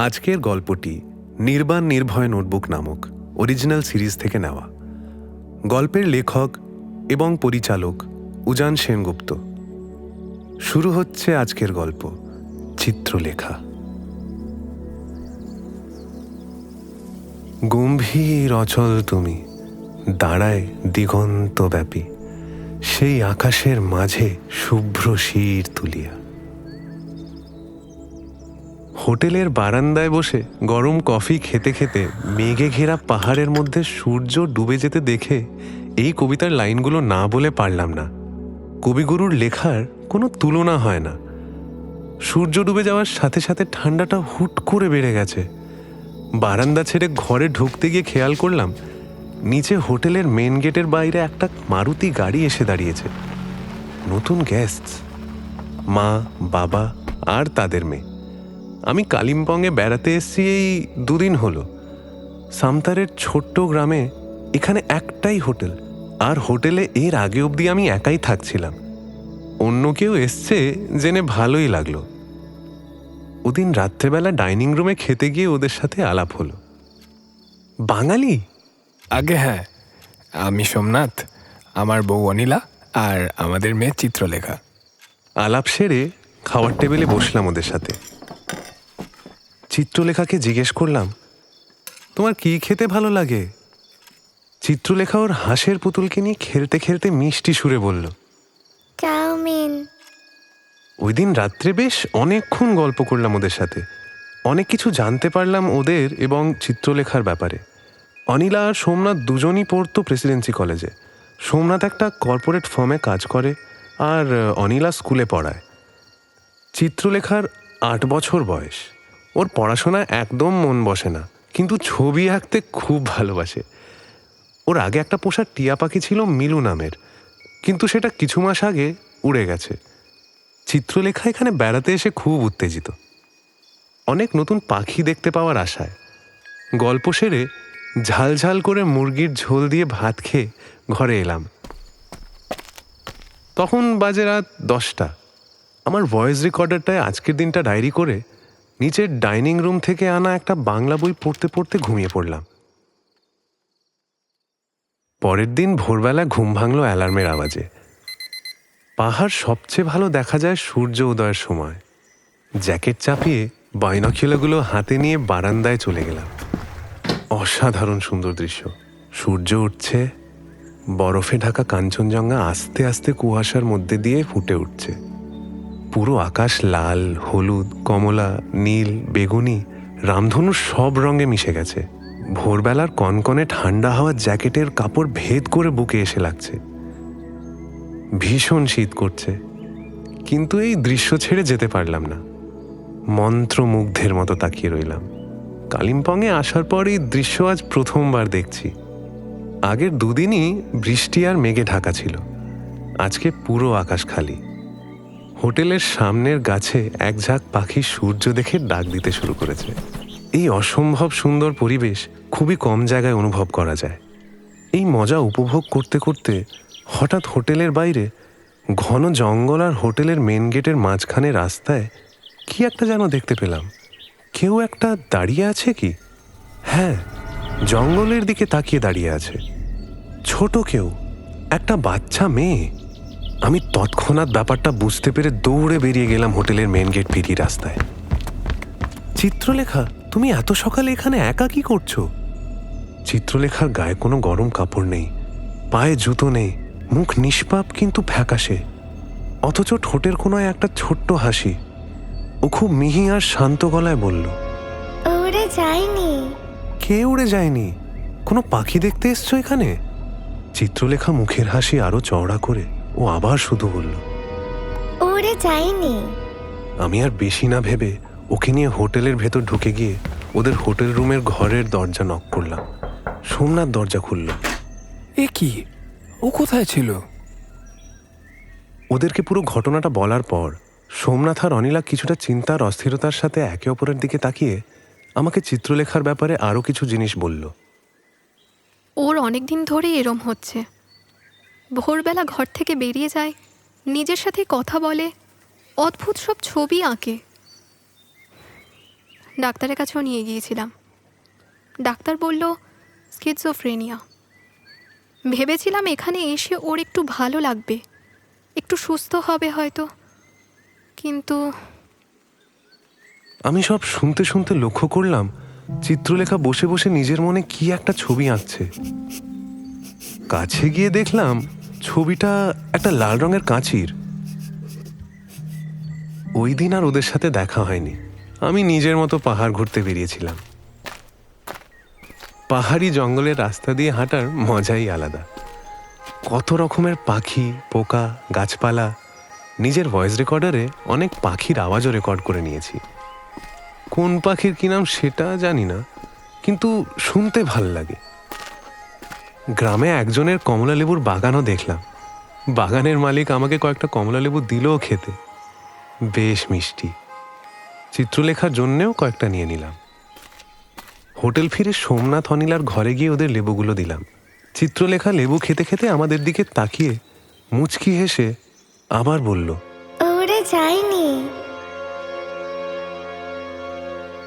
আজকের গল্পটি নির্বাণ নির্ভয় নোটবুক নামক অরিজিনাল সিরিজ থেকে নেওয়া। গল্পের লেখক এবং পরিচালক উজান সেনগুপ্ত। শুরু হচ্ছে আজকের গল্প, চিত্রলেখা। গম্ভীর অচল তুমি, দাঁড়ায় দিগন্তব্যাপী। সেই আকাশের মাঝে শুভ্র শির তুলিয়া। হোটেলের বারান্দায় বসে গরম কফি খেতে খেতে মেঘে ঘেরা পাহাড়ের মধ্যে সূর্য ডুবে যেতে দেখে এই কবিতার লাইনগুলো না বলে পারলাম না। কবিগুরুর লেখার কোনো তুলনা হয় না। সূর্য ডুবে যাওয়ার সাথে সাথে ঠান্ডাটা হুট করে বেড়ে গেছে। বারান্দা ছেড়ে ঘরে ঢুকতে গিয়ে খেয়াল করলাম, নিচে হোটেলের মেন গেটের বাইরে একটা মারুতি গাড়ি এসে দাঁড়িয়েছে। নতুন গেস্ট মা, বাবা আর তাদের মেয়ে। আমি কালিম্পংয়ে বেড়াতে এসেছি এই দুদিন হলো। সামতারের ছোট্ট গ্রামে এখানে একটাই হোটেল আর হোটেলে এর আগে অবধি আমি একাই থাকছিলাম। অন্য কেউ এসছে জেনে ভালোই লাগল। ওদিন রাত্রেবেলা ডাইনিং রুমে খেতে গিয়ে ওদের সাথে আলাপ হলো। বাঙালি? আগে হ্যাঁ আমি সোমনাথ আমার বউ অনিলা আর আমাদের মেয়ে চিত্রলেখা। আলাপ সেরে খাওয়ার টেবিলে বসলাম ওদের সাথে। চিত্রলেখাকে জিজ্ঞেস করলাম তোমার কি খেতে ভালো লাগে? চিত্রলেখা ওর হাঁসের পুতুলকে নিয়ে খেলতে খেলতে মিষ্টি সুরে বলল চাউমিন। ওই দিন রাত্রে বেশ অনেকক্ষণ গল্প করলাম ওদের সাথে। অনেক কিছু জানতে পারলাম ওদের এবং চিত্রলেখার ব্যাপারে। অনিলা আর সোমনাথ দুজনই পড়তো প্রেসিডেন্সি কলেজে। সোমনাথ একটা কর্পোরেট ফার্মে কাজ করে আর অনিলা স্কুলে পড়ায়। চিত্রলেখার আট বছর বয়স। ওর পড়াশোনা একদম মন বসে না, কিন্তু ছবি আঁকতে খুব ভালোবাসে। ওর আগে একটা পোষা টিয়া পাখি ছিল মিলু নামের, কিন্তু সেটা কিছু মাস আগে উড়ে গেছে। চিত্রলেখা এখানে বেড়াতে এসে খুব উত্তেজিত। অনেক নতুন পাখি দেখতে পাওয়ার আশায়। গল্প সেরে ঝালঝাল করে মুরগির ঝোল দিয়ে ভাত খেয়ে ঘরে এলাম। তখন বাজে রাত দশটা। আমার ভয়েস রেকর্ডারটায় আজকের দিনটা ডায়েরি করে নিচের ডাইনিং রুম থেকে আনা একটা বাংলা বই পড়তে পড়তে ঘুমিয়ে পড়লাম। পরের দিন ভোরবেলা ঘুম ভাঙলো অ্যালার্মের আওয়াজে। পাহাড় সবচেয়ে ভালো দেখা যায় সূর্য উদয়ের সময়। জ্যাকেট চাপিয়ে বাইনকিউলাগুলো হাতে নিয়ে বারান্দায় চলে গেলাম। অসাধারণ সুন্দর দৃশ্য। সূর্য উঠছে, বরফে ঢাকা কাঞ্চনজঙ্ঘা আস্তে আস্তে কুয়াশার মধ্যে দিয়ে ফুটে উঠছে। পুরো আকাশ লাল, হলুদ, কমলা, নীল, বেগুনি, রামধনু সব রঙে মিশে গেছে। ভোরবেলার কনকনে ঠান্ডা হাওয়া জ্যাকেটের কাপড় ভেদ করে বুকে এসে লাগছে। ভীষণ শীত করছে। কিন্তু এই দৃশ্য ছেড়ে যেতে পারলাম না। মন্ত্রমুগ্ধের মতো তাকিয়ে রইলাম। কালিম্পংয়ে আসার পর এই দৃশ্য আজ প্রথমবার দেখছি। আগের দুদিনই বৃষ্টি আর মেঘে ঢাকা ছিল। আজকে পুরো আকাশ খালি। হোটেলের সামনের গাছে এক ঝাঁক পাখি সূর্য দেখে ডাক দিতে শুরু করেছে। এই অসম্ভব সুন্দর পরিবেশ খুবই কম জায়গায় অনুভব করা যায়। এই মজা উপভোগ করতে করতে হঠাৎ হোটেলের বাইরে ঘন জঙ্গল আর হোটেলের মেন গেটের মাঝখানে রাস্তায় কি একটা যেন দেখতে পেলাম। কেউ একটা দাঁড়িয়ে আছে কি? হ্যাঁ জঙ্গলের দিকে তাকিয়ে দাঁড়িয়ে আছে। ছোট কেউ, একটা বাচ্চা মেয়ে। আমি তৎক্ষণাৎ ব্যাপারটা বুঝতে পেরে দৌড়ে বেরিয়ে গেলাম হোটেলের মেন গেট ফিরি রাস্তায়। চিত্রলেখা তুমি এত সকালে এখানে একা কি করছ? চিত্রলেখার গায়ে কোনো গরম কাপড় নেই পায়ে জুতো নেই মুখ নিষ্পাপ কিন্তু ফ্যাকাশে। অথচ ঠোঁটের কোনায় একটা ছোট্ট হাসি। ও খুব মিহি আর শান্ত গলায় বলল উড়ে যায়নি। কে উড়ে যায়নি? কোনো পাখি দেখতে এসছো এখানে? চিত্রলেখা মুখের হাসি আরও চওড়া করে। ও আবার শুধু বলল উড়ে যায়নি। আমি আর বেশি না ভেবে ওকে নিয়ে হোটেলের ভেতর ঢুকে গিয়ে ওদের হোটেল রুমের ঘরের দরজা নক করলাম। সোমনাথ দরজা খুলল। এ কি? ও কোথায় ছিল? ওদেরকে পুরো ঘটনাটা বলার পর সোমনাথ আর অনিলা কিছুটা চিন্তার অস্থিরতার সাথে একে অপরের দিকে তাকিয়ে আমাকে চিত্রলেখার ব্যাপারে আরও কিছু জিনিস বলল। ওর অনেক দিন ধরেই এরম হচ্ছে। ভোরবেলা ঘর থেকে বেরিয়ে যায়, নিজের সাথে কথা বলে, অদ্ভুত সব ছবি আঁকে। ডাক্তারের কাছেও নিয়ে গিয়েছিলাম। ডাক্তার বলল, স্কিজোফ্রেনিয়া। ভেবেছিলাম এখানে এসে ওর একটু ভালো লাগবে, একটু সুস্থ হবে হয়তো, কিন্তু আমি সব শুনতে শুনতে লক্ষ্য করলাম, চিত্রলেখা বসে বসে নিজের মনে কি একটা ছবি আঁকছে। কাছে গিয়ে দেখলাম ছবিটা একটা লাল রঙের কাঁচির। ওই দিন আর ওদের সাথে দেখা হয়নি। আমি নিজের মতো পাহাড় ঘুরতে বেরিয়েছিলাম। পাহাড়ি জঙ্গলের রাস্তা দিয়ে হাঁটার মজাই আলাদা। কত রকমের পাখি, পোকা, গাছপালা, নিজের ভয়েস রেকর্ডারে অনেক পাখির আওয়াজও রেকর্ড করে নিয়েছি। কোন পাখির কি নাম সেটা জানি না, কিন্তু শুনতে ভালো লাগে। গ্রামে একজনের কমলা লেবুর বাগানও দেখলাম। বাগানের মালিক আমাকে কয়েকটা কমলা লেবু দিলও খেতে। বেশ মিষ্টি। চিত্রলেখার জন্যেও কয়েকটা নিয়ে নিলাম। হোটেল ফিরে সোমনাথ অনিলার ঘরে গিয়ে ওদের লেবুগুলো দিলাম। চিত্রলেখা লেবু খেতে খেতে আমাদের দিকে তাকিয়ে মুচকি হেসে আবার বলল ওরে যায়নি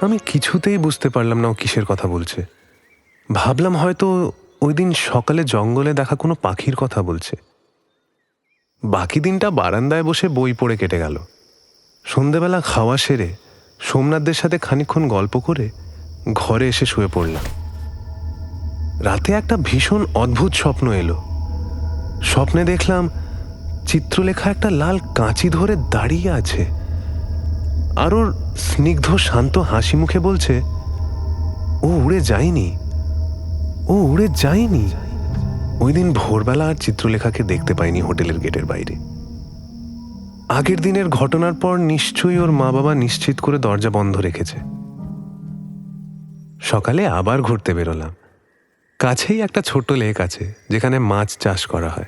আমি কিছুতেই বুঝতে পারলাম না ও কিসের কথা বলছে। ভাবলাম হয়তো ওই দিন সকালে জঙ্গলে দেখা কোনো পাখির কথা বলছে। বাকি দিনটা বারান্দায় বসে বই পড়ে কেটে গেল। সন্ধেবেলা খাওয়া সেরে সোমনাথদের সাথে খানিকক্ষণ গল্প করে ঘরে এসে শুয়ে পড়লাম। রাতে একটা ভীষণ অদ্ভুত স্বপ্ন এলো। স্বপ্নে দেখলাম চিত্রলেখা একটা লাল কাঁচি ধরে দাঁড়িয়ে আছে। আর ওর স্নিগ্ধ শান্ত হাসি মুখে বলছে, ও উড়ে যায়নি। ও উড়ে যায়নি। ওই দিন ভোরবেলা আর চিত্রলেখাকে দেখতে পাইনি হোটেলের গেটের বাইরে। আগের দিনের ঘটনার পর নিশ্চয়ই ওর মা বাবা নিশ্চিত করে দরজা বন্ধ রেখেছে। সকালে আবার ঘুরতে বেরোলাম। কাছেই একটা ছোট্ট লেক আছে, যেখানে মাছ চাষ করা হয়।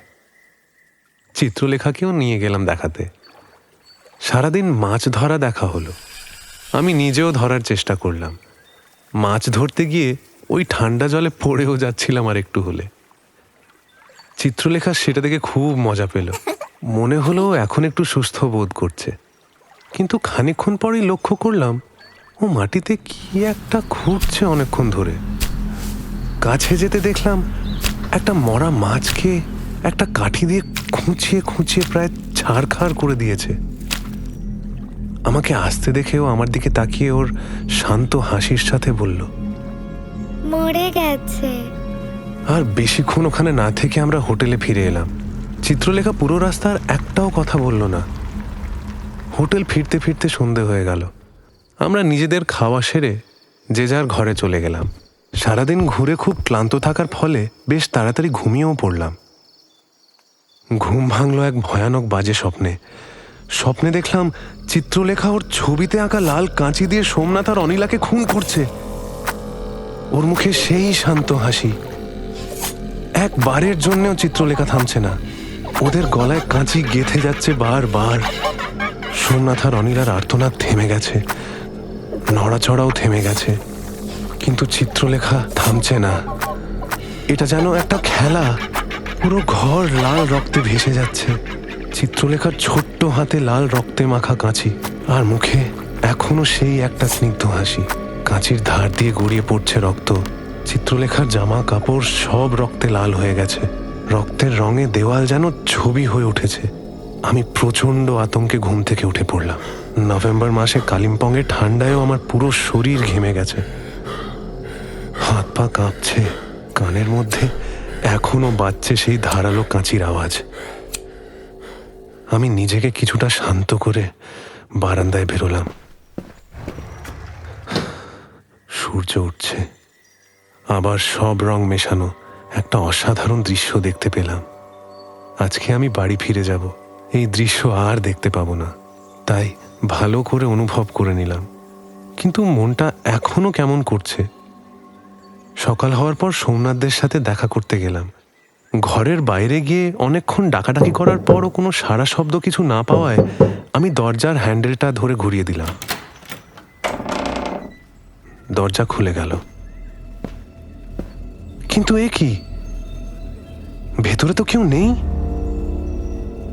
চিত্রলেখাকেও নিয়ে গেলাম দেখাতে। সারাদিন মাছ ধরা দেখা হলো। আমি নিজেও ধরার চেষ্টা করলাম। মাছ ধরতে গিয়ে ওই ঠান্ডা জলে পড়েও যাচ্ছিলাম আর একটু হলে। চিত্রলেখা সেটা দেখে খুব মজা পেল। মনে হলো এখন একটু সুস্থ বোধ করছে। কিন্তু খানিকক্ষণ পরেই লক্ষ্য করলাম, ও মাটিতে কি একটা খুঁড়ছে অনেকক্ষণ ধরে। কাছে যেতে দেখলাম একটা মরা মাছকে একটা কাঠি দিয়ে খুঁচিয়ে খুঁচিয়ে প্রায় ছাড়খাড় করে দিয়েছে। আমাকে আসতে দেখেও আমার দিকে তাকিয়ে ওর শান্ত হাসির সাথে বলল মরে গেছে। আর বেশিক্ষণ ওখানে না থেকে আমরা হোটেলে ফিরে এলাম। চিত্রলেখা পুরো রাস্তার একটাও কথা বলল না। হোটেল ফিরতে ফিরতে সন্ধে হয়ে গেল। আমরা নিজেদের খাওয়া সেরে যে যার ঘরে চলে গেলাম। সারাদিন ঘুরে খুব ক্লান্ত থাকার ফলে বেশ তাড়াতাড়ি ঘুমিয়েও পড়লাম। ঘুম ভাঙলো এক ভয়ানক বাজে স্বপ্নে। স্বপ্নে দেখলাম চিত্রলেখা ওর ছবিতে আঁকা লাল কাঁচি দিয়ে সোমনাথ আর অনিলাকে খুন করছে। ওর মুখে সেই শান্ত হাসি। একবারের জন্যও চিত্রলেখা থামছে না। ওদের গলায় কাঁচি গেথে যাচ্ছে বারবার। সোমনাথ আর অনিলার আর্তনাদ থেমে গেছে। নড়াচড়াও থেমে গেছে। কিন্তু চিত্রলেখা থামছে না। এটা যেন একটা খেলা। পুরো ঘর লাল রক্তে ভেসে যাচ্ছে। চিত্রলেখার ছোট্ট হাতে লাল রক্তে মাখা কাঁচি। আর মুখে এখনও সেই একটা স্নিগ্ধ হাসি। কাঁচির ধার দিয়ে গড়িয়ে পড়ছে রক্ত। চিত্রলেখার জামা কাপড় সব রক্তে লাল হয়ে গেছে। রক্তের রঙে দেওয়াল যেন ছবি হয়ে উঠেছে। আমি প্রচণ্ড আতঙ্কে ঘুম থেকে উঠে পড়লাম। নভেম্বর মাসে কালিম্পংয়ে ঠান্ডায়ও আমার পুরো শরীর ঘেমে গেছে। হাত পা কাঁপছে। কানের মধ্যে এখনও বাজছে সেই ধারালো কাঁচির আওয়াজ। আমি নিজেকে কিছুটা শান্ত করে বারান্দায় বেরোলাম। সূর্য উঠছে। আবার সব রং মেশানো একটা অসাধারণ দৃশ্য দেখতে পেলাম। আজকে আমি বাড়ি ফিরে যাব। এই দৃশ্য আর দেখতে পাবো না। তাই ভালো করে অনুভব করে নিলাম। কিন্তু মনটা এখনও কেমন করছে? সকাল হওয়ার পর সোমনাথদের সাথে দেখা করতে গেলাম। ঘরের বাইরে গিয়ে অনেকক্ষণ ডাকাডাকি করার পরও কোনো সারা শব্দ কিছু না পাওয়ায় আমি দরজার হ্যান্ডেলটা ধরে ঘুরিয়ে দিলাম। দরজা খুলে গেল। কিন্তু এ কি? ভেতরে তো কেউ নেই?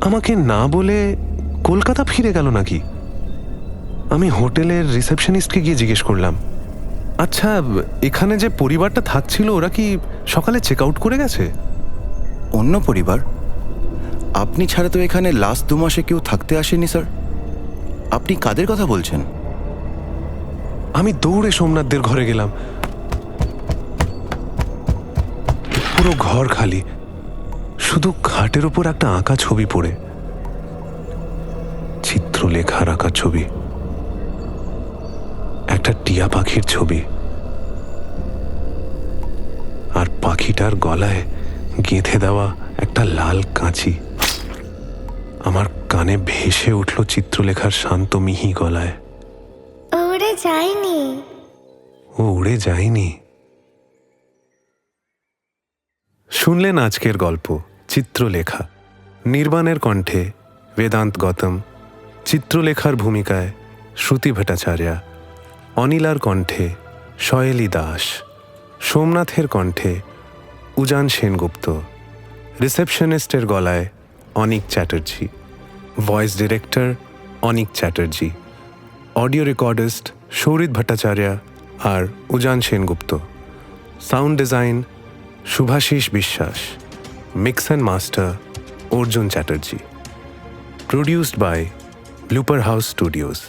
আমাকে না বলে কলকাতা ফিরে গেল নাকি? আমি হোটেলের রিসেপশনিস্টকে গিয়ে জিজ্ঞেস করলাম। আচ্ছা এখানে যে পরিবারটা থাকছিল, ওরা কি সকালে চেক আউট করে গেছে? অন্য পরিবার। আপনি ছাড়া তো এখানে লাস্ট দু মাসে কেউ থাকতে আসেনি, স্যার। আপনি কাদের কথা বলছেন? আমি দৌড়ে সোমনাথদের ঘরে গেলাম। পুরো ঘর খালি। শুধু খাটের ওপর একটা আঁকা ছবি পড়ে। চিত্রলেখার আঁকা ছবি। একটা টিয়া পাখির ছবি। আর পাখিটার গলায় গেঁথে দেওয়া একটা লাল কাঁচি। আমার কানে ভেসে উঠল চিত্রলেখার শান্ত মিহি গলায়। যায়নি। ও উড়ে যায়নি। শুনলেন আজকের গল্প, চিত্রলেখা। নির্বাণের কণ্ঠে বেদান্ত গৌতম, চিত্রলেখার ভূমিকায় শ্রুতি ভট্টাচার্য, অনিলার কণ্ঠে শয়েলি দাস, সোমনাথের কণ্ঠে উজান সেনগুপ্ত, রিসেপশনিস্টের গলায় Anik Chatterjee, voice director Anik Chatterjee, audio recordist Sourit Bhattacharya R Ujan Sengupta. Sound design Shubhashis Biswas. Mix and master Arjun Chatterjee. Produced by Blooper House Studios.